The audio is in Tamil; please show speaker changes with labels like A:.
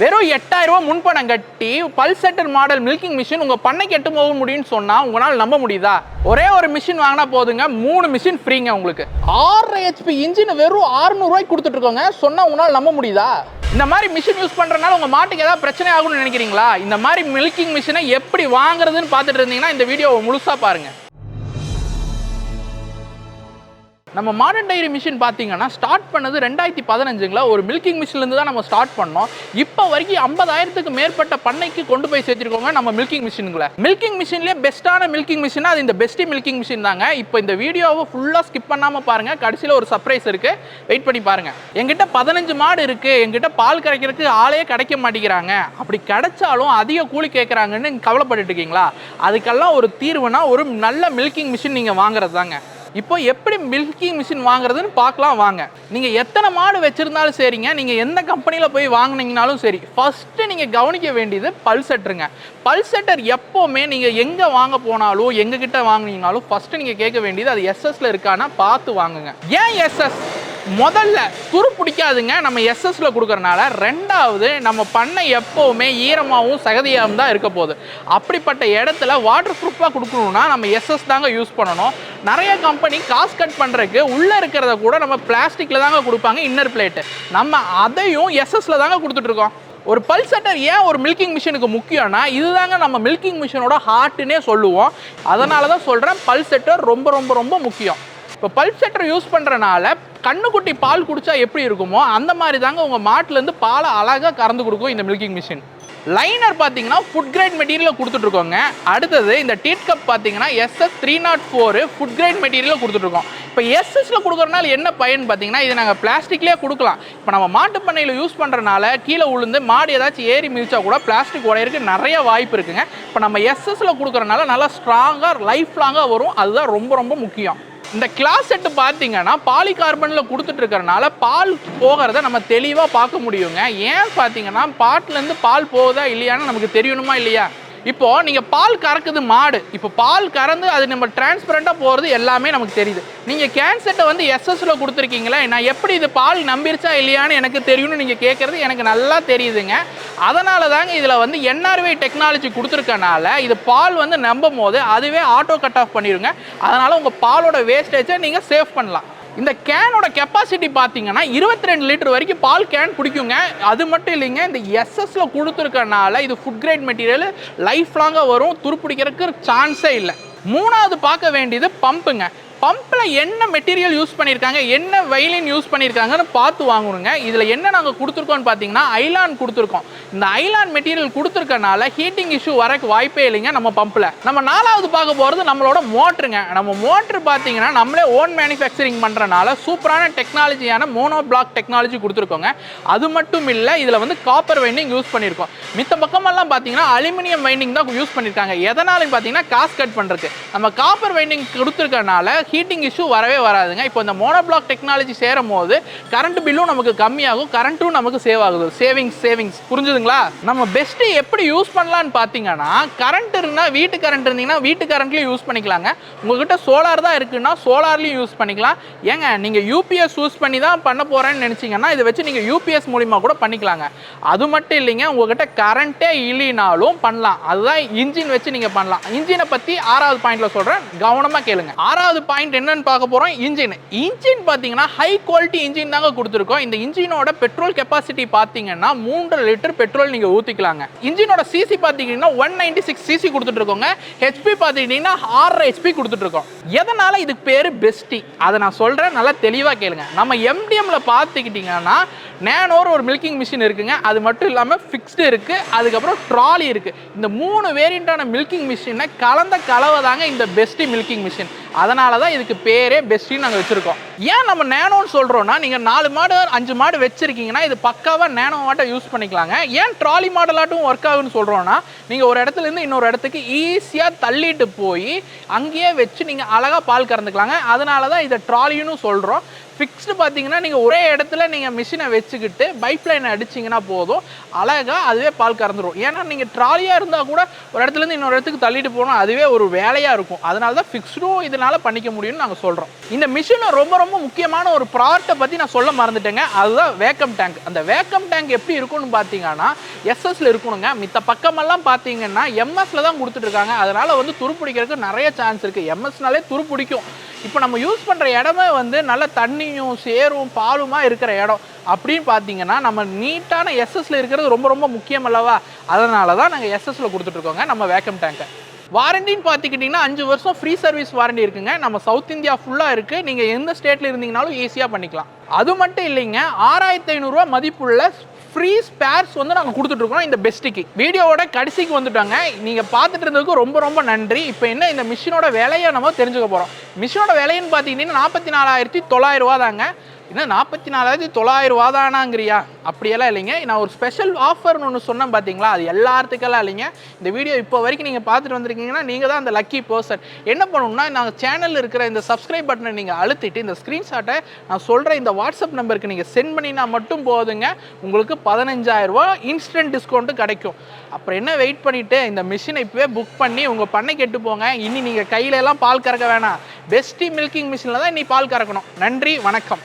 A: வெறும் எட்டாயிரம் ரூபாய் முன்பணம் கட்டி பல்செட்டர் மாடல் மில்கிங் மிஷின் உங்கள் பண்ணைக்கு எட்டு போக முடியும்னு சொன்னால் உங்களால் நம்ப முடியுதா? ஒரே ஒரு மிஷின் வாங்கினா போதுங்க. மூணு மிஷின் ஃப்ரீங்க உங்களுக்கு. ஆறு ஹெச்பி இன்ஜின் வெறும் 600 ரூபாய்க்கு கொடுத்துட்டு இருக்கோங்க. உங்களால் நம்ப முடியுதா? இந்த மாதிரி மிஷின் யூஸ் பண்ணுறதுனால உங்கள் மாட்டுக்கு ஏதாவது பிரச்சனை ஆகும்னு நினைக்கிறீங்களா? இந்த மாதிரி மில்கிங் மிஷினை எப்படி வாங்குறதுன்னு பார்த்துட்டு இருந்தீங்கன்னா இந்த வீடியோவை முழுசா பாருங்கள் நம்ம மாடர்ன் டைரி மிஷின் பார்த்தீங்கன்னா ஸ்டார்ட் பண்ணது ரெண்டாயிரத்தி பதினஞ்சுங்களா ஒரு மில்கிங் மிஷின்லேருந்து தான் நம்ம ஸ்டார்ட் பண்ணோம். இப்போ வரைக்கும் ஐம்பதாயிரத்துக்கு மேற்பட்ட பண்ணைக்கு கொண்டு போய் சேர்த்துருக்கோங்க நம்ம மில்கிங் மிஷின்களை மில்கிங் மிஷின்லேயே பெஸ்ட்டான மில்கிங் மிஷினா அது இந்த பெஸ்ட்டி மில்கிங் மிஷின் தாங்க. இப்போ இந்த வீடியோவை ஃபுல்லாக ஸ்கிப் பண்ணாமல் பாருங்கள் கடைசியில் ஒரு சர்ப்ரைஸ் இருக்குது வெயிட் பண்ணி பாருங்கள் எங்கிட்ட பதினஞ்சு மாடு இருக்குது எங்கிட்ட பால் கரைக்கிறதுக்கு ஆளே கிடைக்க மாட்டேங்கிறாங்க. அப்படி கிடைச்சாலும் அதிக கூலி கேட்குறாங்கன்னு கவலைப்பட்டுட்டு இருக்கீங்களா? அதுக்கெல்லாம் ஒரு தீர்வுனா ஒரு நல்ல மில்கிங் மிஷின் நீங்கள் வாங்குறது தாங்க இப்போ எப்படி மில்கிங் மிஷின் வாங்குறதுன்னு பார்க்கலாம் வாங்க. நீங்கள் எத்தனை மாடு வச்சுருந்தாலும் சரிங்க. நீங்கள் எந்த கம்பெனியில் போய் வாங்கினீங்கனாலும் சரி. ஃபஸ்ட்டு நீங்கள் கவனிக்க வேண்டியது பல்செட்டருங்க பல்செட்டர் எப்போவுமே நீங்கள் எங்கே வாங்க போனாலும் எங்ககிட்ட வாங்கினீங்கனாலும் ஃபஸ்ட்டு நீங்கள் கேட்க வேண்டியது அது எஸ்எஸ்ல இருக்கானா பார்த்து வாங்குங்க. ஏன் எஸ்எஸ் முதல்ல துரு பிடிக்காதுங்க. நம்ம எஸ்எஸ்ல கொடுக்கறனால. ரெண்டாவது நம்ம பண்ணை எப்போவுமே ஈரமாகவும் சகதியாகவும் தான் இருக்க போகுது. அப்படிப்பட்ட இடத்துல வாட்டர் ப்ரூஃபாக கொடுக்கணும்னா நம்ம எஸ்எஸ் தாங்க யூஸ் பண்ணணும். நிறைய கம்பெனி காசு கட் பண்ணுறதுக்கு உள்ளே இருக்கிறத கூட நம்ம பிளாஸ்டிக்கில் தாங்க கொடுப்பாங்க இன்னர் பிளேட்டு நம்ம அதையும் எஸ்எஸ்ல தாங்க கொடுத்துட்ருக்கோம் ஒரு பல்சட்டர் ஏன் ஒரு மில்கிங் மிஷினுக்கு முக்கியம்னா இதுதாங்க நம்ம மில்கிங் மிஷினோட ஹார்ட்டுன்னே சொல்லுவோம். அதனால தான் சொல்கிறேன் பல்செட்டர் ரொம்ப ரொம்ப ரொம்ப முக்கியம். இப்போ பல்ப் செட்டர் யூஸ் பண்ணுறனால கண்ணுக்குட்டி பால் குடித்தா எப்படி இருக்குமோ அந்த மாதிரி தாங்க உங்கள் மாட்டிலேருந்து பாலை அழகாக கறந்து கொடுக்கும் இந்த மில்கிங் மிஷின் லைனர் பார்த்தீங்கன்னா ஃபுட் கிரேட் மெட்டீரியல் கொடுத்துட்ருக்கோங்க. அடுத்தது இந்த டீட் கப் பார்த்தீங்கன்னா SS three naught four food grade material கொடுத்துட்ருக்கோம். இப்போ எஸ்எஸில் கொடுக்குறனால என்ன பயன் பார்த்தீங்கன்னா இது நாங்கள் பிளாஸ்டிக்லேயே கொடுக்கலாம். இப்போ நம்ம மாட்டு பண்ணையில் யூஸ் பண்ணுறனால கீழே விழுந்து மாடு ஏதாச்சும் ஏறி மிதிச்சா கூட பிளாஸ்டிக் உடையிறதுக்கு நிறைய வாய்ப்பு இருக்குங்க. இப்போ நம்ம எஸ்எஸில் கொடுக்குறனால நல்லா ஸ்ட்ராங்காக லைஃப் லாங்காக வரும். அதுதான் ரொம்ப ரொம்ப முக்கியம். இந்த கிளாஸ் பார்த்தீங்கன்னா பாலிகார்பனில் கொடுத்துட்ருக்கறனால பால் போகிறத நம்ம தெளிவாக பார்க்க முடியுங்க. ஏன் பார்த்தீங்கன்னா பாட்டிலேருந்து பால் போகுதா இல்லையான்னு நமக்கு தெரியணுமா இல்லையா? இப்போ நீங்கள் பால் கறக்குது மாடு. இப்போ பால் கறந்து அது நம்ம டிரான்ஸ்பரண்ட்டாக போகிறது எல்லாமே நமக்கு தெரியுது. நீங்கள் கேன்செட்டை வந்து எஸ்எஸ்ல கொடுத்துருக்கீங்களே நான் எப்படி இது பால் நம்பிருச்சா இல்லையான்னு எனக்கு தெரியும்னு நீங்கள் கேட்குறது எனக்கு நல்லா தெரியுதுங்க. அதனால தாங்க இதில் வந்து என்ஆர்வி டெக்னாலஜி கொடுத்துருக்கனால இது பால் வந்து நம்பும் போது அதுவே ஆட்டோ கட் ஆஃப் பண்ணிடுங்க அதனால் உங்கள் பாலோட வேஸ்டேஜை நீங்கள் சேவ் பண்ணலாம். இந்த கேனோட கெப்பாசிட்டி பார்த்தீங்கன்னா இருபத்தி ரெண்டு லிட்டர் வரைக்கும் பால் கேன் பிடிக்குங்க அது மட்டும் இல்லைங்க இந்த எஸ்எஸ்ல கொடுத்துருக்கனால இது ஃபுட் கிரேட் மெட்டீரியல் லைஃப் லாங்காக வரும். துருப்பிடிக்கிறதுக்கு சான்ஸே இல்லை. மூணாவது பார்க்க வேண்டியது பம்புங்க பம்பில் என்ன மெட்டீரியல் யூஸ் பண்ணியிருக்காங்க என்ன வைலின் யூஸ் பண்ணியிருக்காங்கன்னு பார்த்து வாங்கணுங்க இதில் என்ன நாங்கள் கொடுத்துருக்கோம்னு பார்த்தீங்கன்னா ஐலான் கொடுத்துருக்கோம். இந்த ஐலான் மெட்டீரியல் கொடுத்துருக்கனால ஹீட்டிங் இஷ்யூ வரக்கு வாய்ப்பே இல்லைங்க நம்ம பம்பில். நம்ம நாலாவது பார்க்க போகிறது நம்மளோட மோட்டருங்க நம்ம மோட்ரு பார்த்தீங்கன்னா நம்மளே ஓன் மேனுஃபேக்சரிங் பண்ணுறனால சூப்பரான டெக்னாலஜியான மோனோ பிளாக் டெக்னாலஜி கொடுத்துருக்கோங்க. அது மட்டும் இல்லை இதில் வந்து காப்பர் வைண்டிங் யூஸ் பண்ணியிருக்கோம். மித்த பக்கமெல்லாம் பார்த்தீங்கன்னா அலுமினியம் வைண்டிங் தான் யூஸ் பண்ணியிருக்காங்க. எதனாலும் பார்த்தீங்கன்னா காசு கட் பண்ணுறதுக்கு நம்ம காப்பர் வைண்டிங் கொடுத்துருக்கனால ஹீட்டிங் இஷ்யூ வரவே வராதுங்க. இப்போ இந்த மோனோபிளாக் டெக்னாலஜி சேரும் போது கரண்ட் பில்லும் நமக்கு கம்மியாகும் கரண்ட்டும் நமக்கு சேவ் ஆகுது. சேவிங்ஸ் சேவிங்ஸ் புரிஞ்சுதுங்களா? நம்ம பெஸ்ட்டு எப்படி யூஸ் பண்ணலான்னு பார்த்தீங்கன்னா கரண்ட் இருந்தால் வீட்டு கரண்ட் இருந்தீங்கன்னா வீட்டு கரண்ட்லையும் யூஸ் பண்ணிக்கலாங்க. உங்ககிட்ட சோலார் தான் இருக்குன்னா சோலார்லையும் யூஸ் பண்ணிக்கலாம். ஏங்க நீங்கள் யூபிஎஸ் யூஸ் பண்ணி தான் பண்ண போகிறேன்னு நினச்சிங்கன்னா இதை வச்சு நீங்கள் யூபிஎஸ் மூலிமா கூட பண்ணிக்கலாங்க. அது மட்டும் இல்லைங்க உங்ககிட்ட கரண்ட்டே இல்லைனாலும் பண்ணலாம். அதுதான் இன்ஜின் வச்சு நீங்கள் பண்ணலாம். இன்ஜினை பற்றி ஆறாவது பாயிண்டில் சொல்கிறேன் கவனமாக கேளுங்க. ஆறாவது பாயிண்ட் என்னன்னு பார்க்க போகிறோம் இன்ஜின். இன்ஜின் பார்த்தீங்கன்னா ஹை குவாலிட்டி இன்ஜின் தாங்க கொடுத்துருக்கோம். இந்த இன்ஜினோட பெட்ரோல் கெப்பாசிட்டி பார்த்தீங்கன்னா மூன்றரை லிட்டர் பெட்ரோல் நீங்கள் ஊற்றிக்கலாங்க இன்ஜினோட சிசி பார்த்தீங்கன்னா ஒன் நைன்டி சிக்ஸ் சிசி கொடுத்துட்ருக்கோங்க ஹெச்பி பார்த்துக்கிட்டிங்கன்னா ஆறரை ஹெச்பி கொடுத்துட்ருக்கோம் எதனால் இதுக்கு பேர் பெஸ்டி அதை நான் சொல்கிறேன் நல்லா தெளிவாக கேளுங்க. நம்ம எம்டிஎம்ல பார்த்துக்கிட்டிங்கன்னா நேனோர் ஒரு மில்கிங் மிஷின் இருக்குங்க. அது மட்டும் இல்லாமல் ஃபிக்ஸ்டு இருக்குது அதுக்கப்புறம் ட்ராலி இருக்குது இந்த மூணு வேரியண்ட்டான மில்கிங் மிஷினை கலந்த கலவை தாங்க இந்த பெஸ்டி மில்கிங் மிஷின் அதனால தான் இதுக்கு பேரே பெஸ்ட்டின்னு நாங்கள் வச்சுருக்கோம். ஏன் நம்ம நேனோன்னு சொல்கிறோன்னா நீங்கள் நாலு மாடு அஞ்சு மாடு வச்சுருக்கீங்கன்னா இது பக்காவாக நேனோ மாட்டை யூஸ் பண்ணிக்கலாங்க. ஏன் ட்ராலி மாடலாட்டும் ஒர்க் ஆகுன்னு சொல்கிறோன்னா நீங்கள் ஒரு இடத்துலேருந்து இன்னொரு இடத்துக்கு ஈஸியாக தள்ளிட்டு போய் அங்கேயே வச்சு நீங்கள் அழகாக பால் கறந்துக்கலாங்க. அதனால தான் இதை ட்ராலின்னு சொல்கிறோம் ஃபிக்ஸ்டு பார்த்தீங்கன்னா நீங்கள் ஒரே இடத்துல நீங்கள் மிஷினை வச்சுக்கிட்டு பைப் லைனை அடிச்சிங்கன்னா போதும். அழகாக அதுவே பால் கறந்துடும் ஏன்னா நீங்கள் ட்ராலியாக இருந்தால் கூட ஒரு இடத்துலேருந்து இன்னொரு இடத்துக்கு தள்ளிட்டு போனால் அதுவே ஒரு வேலையாக இருக்கும். அதனால தான் ஃபிக்ஸ்டும் இதனால் பண்ணிக்க முடியும்னு நாங்கள் சொல்கிறோம் இந்த மிஷினை ரொம்ப ரொம்ப முக்கியமான ஒரு ப்ராடக்ட்டை பற்றி நான் சொல்ல மறந்துட்டேங்க. அதுதான் வேக்கம் டேங்க் அந்த வேக்கம் டேங்க் எப்படி இருக்கும்னு பார்த்தீங்கன்னா எஸ்எஸ்ல இருக்கணுங்க. மித்த பக்கமெல்லாம் பார்த்தீங்கன்னா எம்எஸ்ல தான் கொடுத்துட்ருக்காங்க அதனால் வந்து துருப்பிடிக்கிறதுக்கு நிறைய சான்ஸ் இருக்குது எம்எஸ்னாலே துருப்பிடிக்கும். இப்போ நம்ம யூஸ் பண்ணுற இடமே வந்து நல்ல தண்ணியும் சேரும் பாலுமாக இருக்கிற இடம். அப்படின்னு பார்த்தீங்கன்னா நம்ம நீட்டான எஸ்எஸ்ல இருக்கிறது ரொம்ப ரொம்ப முக்கியம் அல்லவா? அதனால தான் நாங்கள் எஸ்எஸ்ல கொடுத்துட்ருக்கோங்க நம்ம வேக்கம் டேங்கை வாரண்டின்னு பார்த்துக்கிட்டிங்கன்னா அஞ்சு வருஷம் ஃப்ரீ சர்வீஸ் வாரண்டி இருக்குங்க. நம்ம சவுத் இந்தியா ஃபுல்லாக இருக்குது நீங்கள் எந்த ஸ்டேட்டில் இருந்தீங்கனாலும் ஈஸியாக பண்ணிக்கலாம். அது மட்டும் இல்லைங்க ஆறாயிரத்தி ஐநூறுரூவா மதிப்புள்ள ஃப்ரீ ஸ்பேர்ஸ் வந்து நாங்கள் கொடுத்துட்ருக்கோம். இந்த பெஸ்ட்டுக்கு வீடியோவோட கடைசிக்கு வந்துட்டாங்க. நீங்கள் பார்த்துட்டு இருந்ததுக்கு ரொம்ப ரொம்ப நன்றி. இப்போ என்ன இந்த மிஷினோட விலையை நம்ம தெரிஞ்சுக்க போகிறோம் மிஷினோட விலைன்னு பார்த்தீங்கன்னா நாற்பத்தி நாலாயிரத்தி தொள்ளாயிரம் ரூபா தாங்க. என்ன நாற்பத்தி நாலாயிரத்தி தொள்ளாயிரம் ரூபா தானாங்கிறியா அப்படியெல்லாம் இல்லைங்க. நான் ஒரு ஸ்பெஷல் ஆஃபர்னு ஒன்று சொன்னேன் பார்த்தீங்களா அது எல்லாத்துக்கெல்லாம் இல்லைங்க. இந்த வீடியோ இப்போ வரைக்கும் நீங்கள் பார்த்துட்டு வந்திருக்கீங்கன்னா நீங்கள் தான் அந்த லக்கி பர்சன் என்ன பண்ணணும்னா நாங்கள் சேனலில் இருக்கிற இந்த சப்ஸ்கிரைப் பட்டனை நீங்கள் அழுத்திட்டு இந்த ஸ்க்ரீன்ஷாட்டை நான் சொல்கிற இந்த வாட்ஸ்அப் நம்பருக்கு நீங்கள் சென்ட் பண்ணினா மட்டும் போதுங்க. உங்களுக்கு பதினஞ்சாயிரம் ரூபா இன்ஸ்டன்ட் டிஸ்கவுண்ட்டு கிடைக்கும். அப்புறம் என்ன வெயிட் பண்ணிவிட்டு இந்த மிஷினை இப்போவே புக் பண்ணி உங்கள் பண்ணை கெட்டு போங்க. இனி நீங்கள் கையிலெல்லாம் பால் கறக்க வேணாம். பெஸ்டி மில்கிங் மிஷினில் தான் இனி பால் கறக்கணும். நன்றி வணக்கம்.